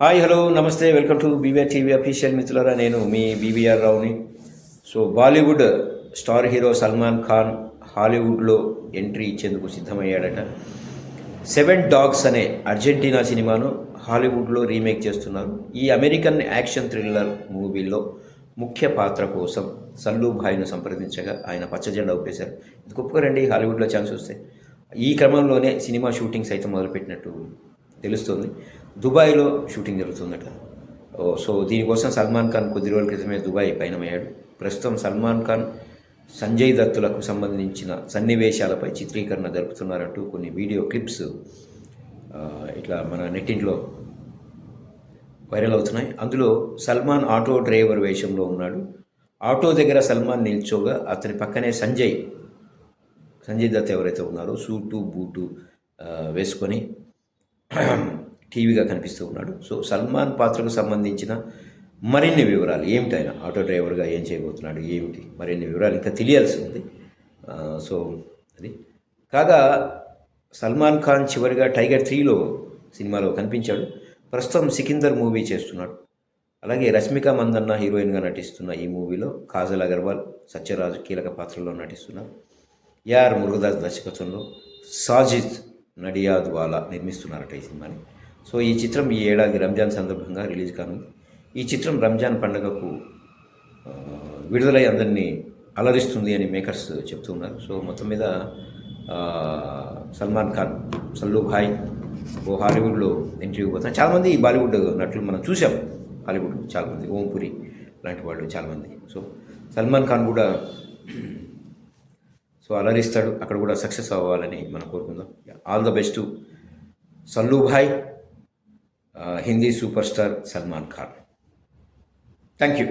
Hi hello నమస్తే welcome to BVR TV official మిత్రులరా నేను మీ BVR రావుని so Bollywood star hero Salman Khan హాలీవుడ్లో ఎంట్రీ ఇచ్చేందుకు సిద్ధమయ్యాడట. సెవెన్ డాగ్స్ అనే అర్జెంటీనా సినిమాను హాలీవుడ్లో రీమేక్ చేస్తున్నారు. ఈ అమెరికన్ యాక్షన్ థ్రిల్లర్ మూవీలో ముఖ్య పాత్ర కోసం సల్లు భాయ్ను సంప్రదించగా ఆయన పచ్చజెండా ఊపేశారు. ఇది రండి హాలీవుడ్లో ఛాన్స్ వస్తే. ఈ క్రమంలోనే సినిమా షూటింగ్ సైతం మొదలుపెట్టినట్టు తెలుస్తుంది. దుబాయ్లో షూటింగ్ జరుగుతుందట. సో దీనికోసం సల్మాన్ ఖాన్ కొద్ది రోజుల క్రితమే దుబాయ్ పయనమయ్యాడు. ప్రస్తుతం సల్మాన్ ఖాన్ సంజయ్ దత్తులకు సంబంధించిన సన్నివేశాలపై చిత్రీకరణ జరుపుతున్నారంటూ కొన్ని వీడియో క్లిప్స్ ఇట్లా మన నెట్టింట్లో వైరల్ అవుతున్నాయి. అందులో సల్మాన్ ఆటో డ్రైవర్ వేషంలో ఉన్నాడు. ఆటో దగ్గర సల్మాన్ నిల్చోగా అతని పక్కనే సంజయ్ సంజయ్ దత్ ఎవరైతే ఉన్నారో సూటు బూటు వేసుకొని టీవీగా కనిపిస్తూ ఉన్నాడు. సో సల్మాన్ పాత్రకు సంబంధించిన మరిన్ని వివరాలు ఏమిటి ఆయన ఆటో డ్రైవర్గా ఏం చేయబోతున్నాడు ఏమిటి? మరిన్ని వివరాలు ఇంకా తెలియాల్సి ఉంది సో అది. కాగా సల్మాన్ ఖాన్ చివరిగా టైగర్ త్రీలో సినిమాలో కనిపించాడు. ప్రస్తుతం సికిందర్ మూవీ చేస్తున్నాడు. అలాగే రష్మిక మందన్న హీరోయిన్గా నటిస్తున్న ఈ మూవీలో కాజల్ అగర్వాల్ సత్యరాజు కీలక పాత్రలో నటిస్తున్నారు. ఏఆర్ మురుగదాస్ దర్శకత్వంలో సాజిద్ నడియాద్ వాలా నిర్మిస్తున్నారట ఈ సినిమాని. సో ఈ చిత్రం ఈ ఏడాది రంజాన్ సందర్భంగా రిలీజ్ కానుంది. ఈ చిత్రం రంజాన్ పండుగకు విడుదలై అందరినీ అలరిస్తుంది అని మేకర్స్ చెప్తూ ఉన్నారు. సో మొత్తం మీద సల్మాన్ ఖాన్ సల్లు భాయ్ ఓ హాలీవుడ్లో ఎంట్రీ పోతున్నారు. చాలామంది బాలీవుడ్ నటులు మనం చూసాం. హాలీవుడ్ చాలామంది ఓంపురి లాంటి వాళ్ళు చాలామంది. సో సల్మాన్ ఖాన్ కూడా సో అలరిస్తాడు. అక్కడ కూడా సక్సెస్ అవ్వాలని మనం కోరుకుందాం. All the best Sallubhai Hindi super star Salman Khan. Thank you